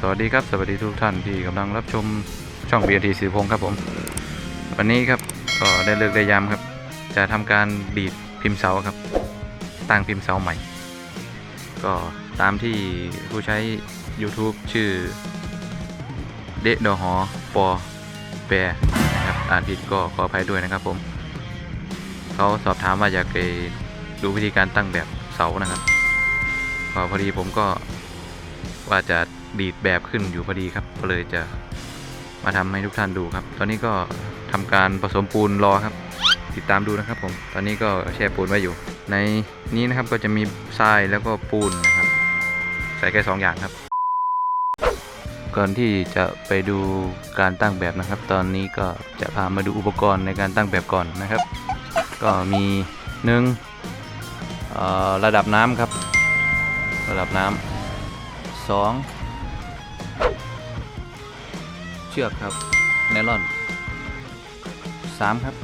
สวัสดีครับสวัสดีทุกท่านที่กำลังรับชมช่อง BNT สีพงศ์ครับผม วันนี้ครับก็ได้เลิกได้ยามครับ จะทำการดีดพิมพ์เสาครับตั้งพิมพ์เสาใหม่ ก็ตามที่ผู้ใช้ YouTube ชื่อเดดอหอปอแปรนะครับอ่านผิดก็ขออภัยด้วยนะครับผมเขาสอบถามว่าอยากไปดูวิธีการตั้งแบบเสานะครับก็พอดีผมก็ว่าจะ ดีดแบบขึ้นอยู่พอดีครับ ก็เลยจะมาทำให้ทุกท่านดูครับ ตอนนี้ก็ทำการผสมปูนรอครับ ติดตามดูนะครับผม ตอนนี้ก็แช่ปูนไว้อยู่ ในนี้นะครับก็จะมีทรายแล้วก็ปูนนะครับ ใส่แค่สองอย่างครับ ก่อนที่จะไปดูการตั้งแบบนะครับ ตอนนี้ก็จะพามาดูอุปกรณ์ในการตั้งแบบก่อนนะครับ ก็มีหนึ่งระดับน้ำครับ ระดับน้ำสอง ชือกครับไนลอนสามครับ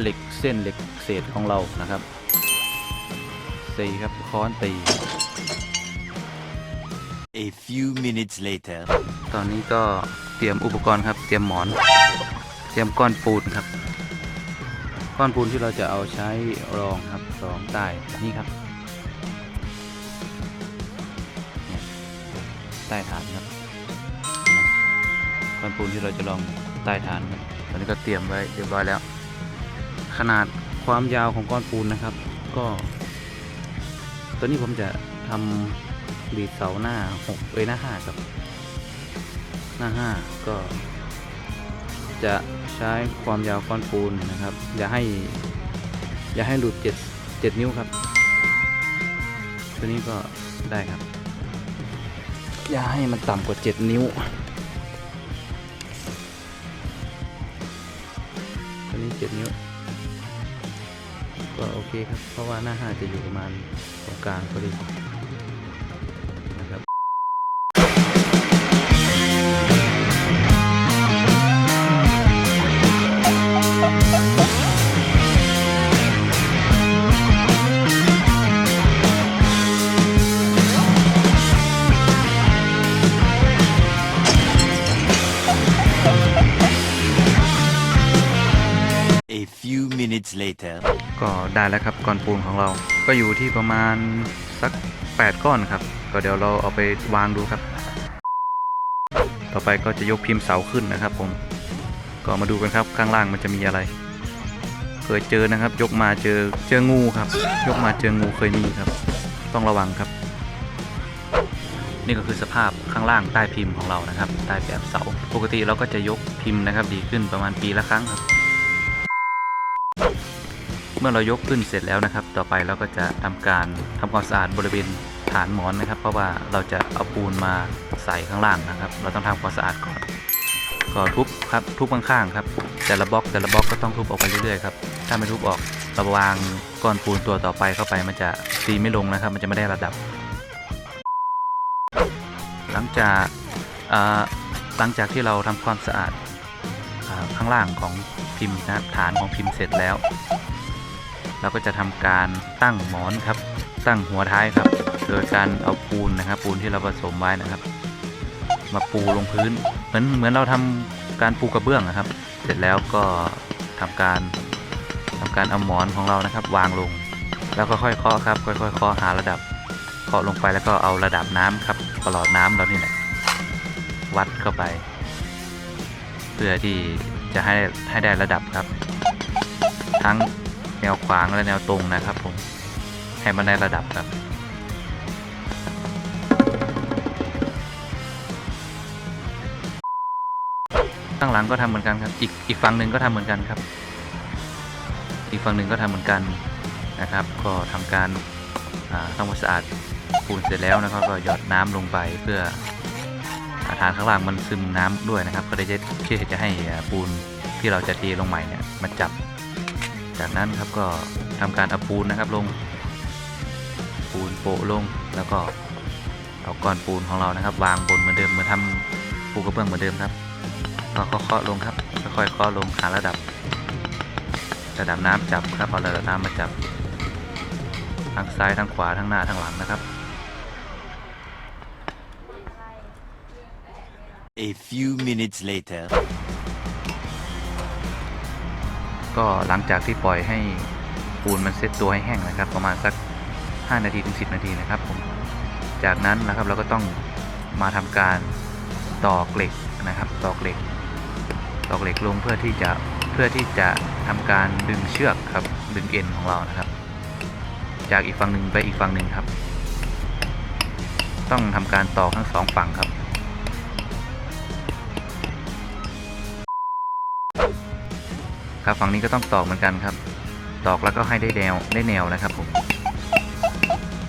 เหล็กเส้นเหล็กเศษของเรานะครับสี่ครับค้อนตี A few minutes later. ตอนนี้ก็เตรียมอุปกรณ์ครับ เตรียมหมอน เตรียมก้อนปูนครับ ก้อนปูนที่เราจะเอาใช้รองครับรองใต้นี่ครับเนี่ยใต้ฐานครับเห็นไหม ก้อนปูนที่เราจะรองใต้ฐานครับตอนนี้ก็เตรียมไว้เรียบร้อยแล้ว ขนาดความยาวของก้อนปูนนะครับ ก็ตัวนี้ผมจะทำดีดเสาหน้าหกเอ้ยหน้าห้าครับ หน้าห้าก็ จะใช้ความยาวก้อนปูนนะครับ อย่าให้ อย่าให้หลุดเจ็ดเจ็ดนิ้วครับ ตัวนี้ก็ได้ครับ อย่าให้มันต่ำกว่าเจ็ดนิ้ว เจ็ดนิ้ว ก็โอเคครับ เพราะว่าหน้าห้าจะอยู่ประมาณตรงกลางพอดี A few minutes later. ก็ได้แล้วครับก้อนปูนของเรา ก็อยู่ที่ประมาณสัก 8 ก้อนครับ ก็เดี๋ยวเราเอาไปวางดูครับ ต่อไปก็จะยกพิมพ์เสาขึ้นนะครับผม ก็มาดูกันครับข้างล่างมันจะมีอะไร เคยเจอนะครับ ยกมาเจอเจองูครับ ยกมาเจองูเคยมีครับ ต้องระวังครับ นี่ก็คือสภาพข้างล่างใต้พิมพ์ของเรานะครับ ใต้แบบเสา ปกติเราก็จะยกพิมพ์นะครับ ดีขึ้นประมาณปีละครั้งครับ เมื่อเรายกขึ้นเสร็จแล้วนะครับ ต่อไปเราก็จะทำการทำความสะอาดบริเวณฐานหมอนนะครับ เพราะว่าเราจะเอาปูนมาใส่ข้างล่างนะครับ เราต้องทำความสะอาดก่อนก็ทุบครับทุบข้างๆครับ แต่ละบล็อกแต่ละบล็อกก็ต้องทุบออกไปเรื่อยๆครับถ้าไม่ทุบออกเราวางก้อนปูนตัวต่อไปเข้าไปมันจะตีไม่ลงนะครับ มันจะไม่ได้ระดับ หลังจากหลังจากที่เราทำความสะอาดข้างล่างของพิมพ์นะฐานของพิมพ์เสร็จแล้ว เราก็จะทำการตั้งหมอนครับ ตั้งหัวท้ายครับ โดยการเอาปูนนะครับ ปูนที่เราผสมไว้นะครับ มาปูลงพื้น เหมือนเหมือนเราทำการปูกระเบื้องนะครับ เสร็จแล้วก็ทำการทำการเอาหมอนของเรานะครับ วางลง แล้วก็ค่อยๆเคาะครับ ค่อยๆเคาะหาระดับเคาะลงไปแล้วก็เอาระดับน้ำครับตลอดน้ำเรานี่แหละวัดเข้าไป เพื่อที่จะให้ให้ได้ระดับครับ ทั้ง แนวขวางและแนวตรงนะครับผม ให้มันได้ระดับครับ ข้างหลังก็ทำเหมือนกันครับ อีกอีกฝั่งหนึ่งก็ทำเหมือนกันครับ อีกฝั่งหนึ่งก็ทำเหมือนกันนะครับ ก็ทำการทำความสะอาดปูนเสร็จแล้วนะครับก็หยอดน้ำลงไปเพื่อาฐานข้างล่างมันซึมน้ำด้วยนะครับ ก็ได้จะเพื่อจะให้ปูนที่เราจะเทลงใหม่เนี่ยมันจับ จากนั้นครับก็ทำการเอาปูนนะครับลง ปูนโปะลงแล้วก็เอาก้อนปูนของเรานะครับ วางบนเหมือนเดิมเหมือนทำปูกระเบื้องเหมือนเดิมครับก็ค่อยๆลงครับค่อยๆคาะลงหาระดับ ระดับน้ำจับครับเอาระดับน้ำมาจับทั้งซ้ายทั้งขวาทั้งหน้าทั้งหลังนะครับ A few minutes later ก็หลังจากที่ปล่อยให้ปูนมันเซตตัวให้แห้งนะครับ ประมาณสัก 5 นาทีถึง 10 นาทีนะครับผมจากนั้นนะครับเราก็ต้องมาทำการตอกเหล็กนะครับ ตอกเหล็ก ตอกเหล็กลงเพื่อที่จะเพื่อที่จะทำการดึงเชือกครับดึงเอ็นของเรานะครับ จากอีกฝั่งหนึ่งไปอีกฝั่งหนึ่งครับ ต้องทำการตอกทั้งสองฝั่งครับ ครับฝั่งนี้ก็ต้องตอกเหมือนกันครับ ตอกแล้วก็ให้ได้แนวได้แนวนะครับผม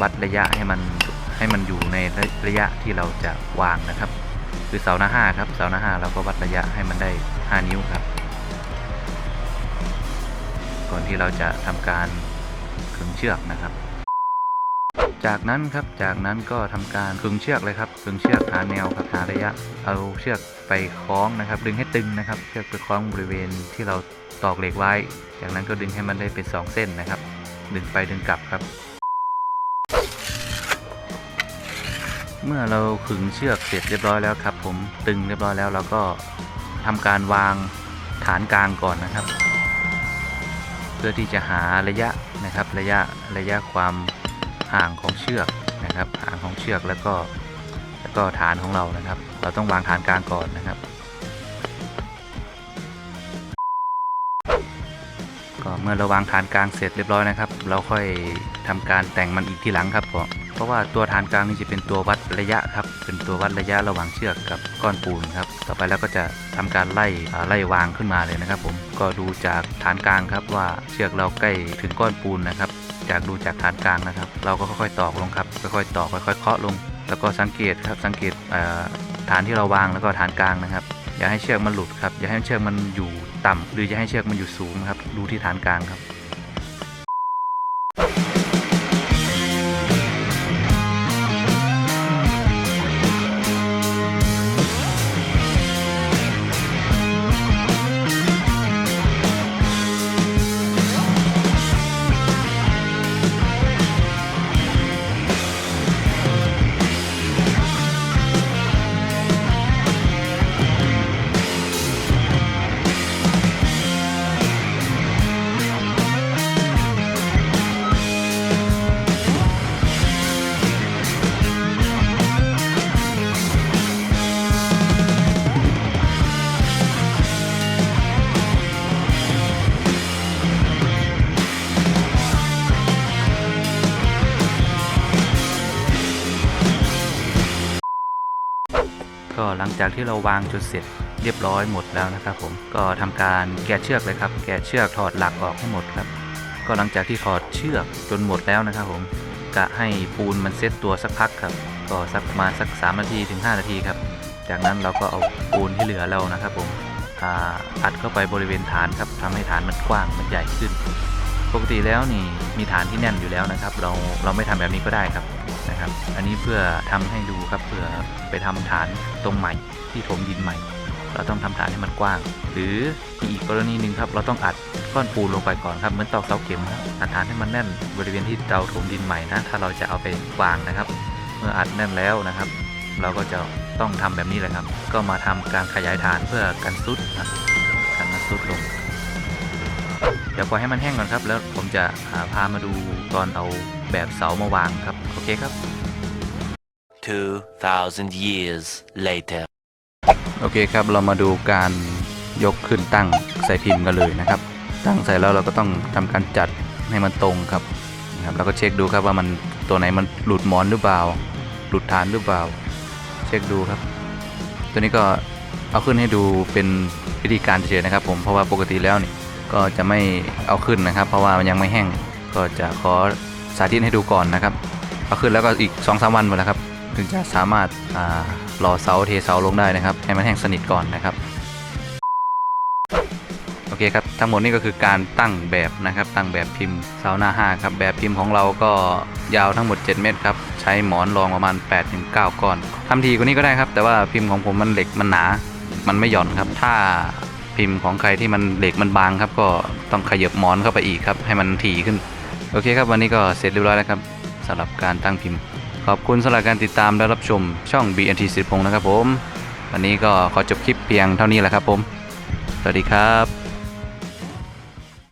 วัดระยะให้มันให้มันอยู่ในระยะที่เราจะวางนะครับ คือเสาหน้าห้าครับเสาหน้าห้าเราก็วัดระยะให้มันได้ 5 นิ้วครับ ก่อนที่เราจะทำการขึงเชือกนะครับ จากนั้นครับจากนั้นก็ทำการขึงเชือกเลยครับขึงเชือกหาแนวครับหาระยะ เอาเชือกไปคล้องนะครับ ดึงให้ตึงนะครับ เชือกไปคล้องบริเวณที่เราตอกเหล็กไว้ จากนั้นก็ดึงให้มันได้เป็นสองเส้นนะครับ ดึงไปดึงกลับครับ เมื่อเราขึงเชือกเสร็จเรียบร้อยแล้วครับ ผมตึงเรียบร้อยแล้วเราก็ทำการวางฐานกลางก่อนนะครับ เพื่อที่จะหาระยะนะครับ ระยะระยะความ ห่างของเชือกนะครับห่างของเชือกแล้วก็แล้วก็ฐานของเรานะครับ เราต้องวางฐานกลางก่อนนะครับ ก็เมื่อเราวางฐานกลางเสร็จเรียบร้อยนะครับ เราค่อยทำการแต่งมันอีกทีหลังครับผมเพราะว่าตัวฐานกลางนี่จะเป็นตัววัดระยะครับ เป็นตัววัดระยะระหว่างเชือกกับก้อนปูนครับ ต่อไปแล้วก็จะทำการไล่ไล่วางขึ้นมาเลยนะครับ ผมก็ดูจากฐานกลางครับว่าเชือกเราใกล้ถึงก้อนปูนนะครับ จากดูจากฐานกลางนะครับ เราก็ค่อยๆตอกลงครับ ค่อยๆตอกค่อยๆเคาะลง แล้วก็สังเกตครับสังเกตฐานที่เราวางแล้วก็ฐานกลางนะครับ อย่าให้เชือกมันหลุดครับอย่าให้เชือกมันอยู่ต่ำหรืออย่าให้เชือกมันอยู่สูงครับดูที่ฐานกลางครับ ก็หลังจากที่เราวางจนเสร็จเรียบร้อยหมดแล้วนะครับผมก็ทำการแกะเชือกเลยครับ แกะเชือกถอดหลักออกให้หมดครับ ก็หลังจากที่ถอดเชือกจนหมดแล้วนะครับผมกะให้ปูนมันเซตตัวสักพักครับ ก็สักประมาณสัก 3 นาทีถึง 5 นาทีครับ จากนั้นเราก็เอาปูนที่เหลือเรานะครับผมอัดเข้าไปบริเวณฐานครับทำให้ฐานมันกว้างมันใหญ่ขึ้น ปกติแล้วนี่มีฐานที่แน่นอยู่แล้วนะครับ เราเราไม่ทำแบบนี้ก็ได้ครับ นะครับ อันนี้เพื่อทำให้ดูครับเพื่อไปทำฐานตรงใหม่ที่ถมดินใหม่ เราต้องทำฐานให้มันกว้าง หรืออีกกรณีหนึ่งครับ เราต้องอัดก้อนปูนลงไปก่อนครับเหมือนตอกเสาเข็มครับอัดฐานให้มันแน่นบริเวณที่เราถมดินใหม่นะถ้าเราจะเอาไปวางนะครับ เมื่ออัดแน่นแล้วนะครับ เราก็จะต้องทำแบบนี้แหละครับ ก็มาทำการขยายฐานเพื่อกันซุดครับกันมันซุดลง เดี๋ยวปล่อยให้มันแห้งก่อนครับ แล้วผมจะหาพามาดูตอนเอาแบบเสามาวางครับ โอเคครับ 2,000 years later. โอเคครับ เรามาดูการยกขึ้นตั้งใส่พิมพ์กันเลยนะครับ ตั้งใส่แล้วเราก็ต้องทำการจัดให้มันตรงครับนะครับแล้วก็เช็คดูครับว่ามันตัวไหนมันหลุดหมอนหรือเปล่า หลุดฐานหรือเปล่า เช็คดูครับ ตัวนี้ก็เอาขึ้นให้ดูเป็นวิธีการเฉยๆนะครับ ผมเพราะว่าปกติแล้วนี่ ก็จะไม่เอาขึ้นนะครับ เพราะว่ามันยังไม่แห้งก็จะขอสาธิตให้ดูก่อนนะครับ เอาขึ้นแล้วก็อีก2อสวันหมดแล้วครับ ถึงจะสามารถอ่ารอเสาเทเสาลงได้นะครับ ให้มันแห้งสนิทก่อนนะครับโอเคครับทั้งหมดนี้ก็คือการตั้งแบบนะครับ ตั้งแบบพิมพ์เสาหน้าห้าครับแบบพิมพ์ของเราก็ยาวทั้งหมด 7 เมตรครับใช้หมอนรองประมาณ8-9ก้อนทำทีกว่านี้ก็ได้ครับ แต่ว่าพิมพ์ของผมมันเหล็กมันหนา มันไม่หย่อนครับ ถ้า พิมพ์ของใครที่มันเหล็กมันบางครับ ก็ต้องขยับหมอนเข้าไปอีกครับ ให้มันถี่ขึ้น โอเคครับ วันนี้ก็เสร็จเรียบร้อยแล้วครับสำหรับการตั้งพิมพ์ ขอบคุณสำหรับการติดตามและรับชมช่อง BNT สิริพงศ์นะครับผม วันนี้ก็ขอจบคลิปเพียงเท่านี้แหละครับผม สวัสดีครับ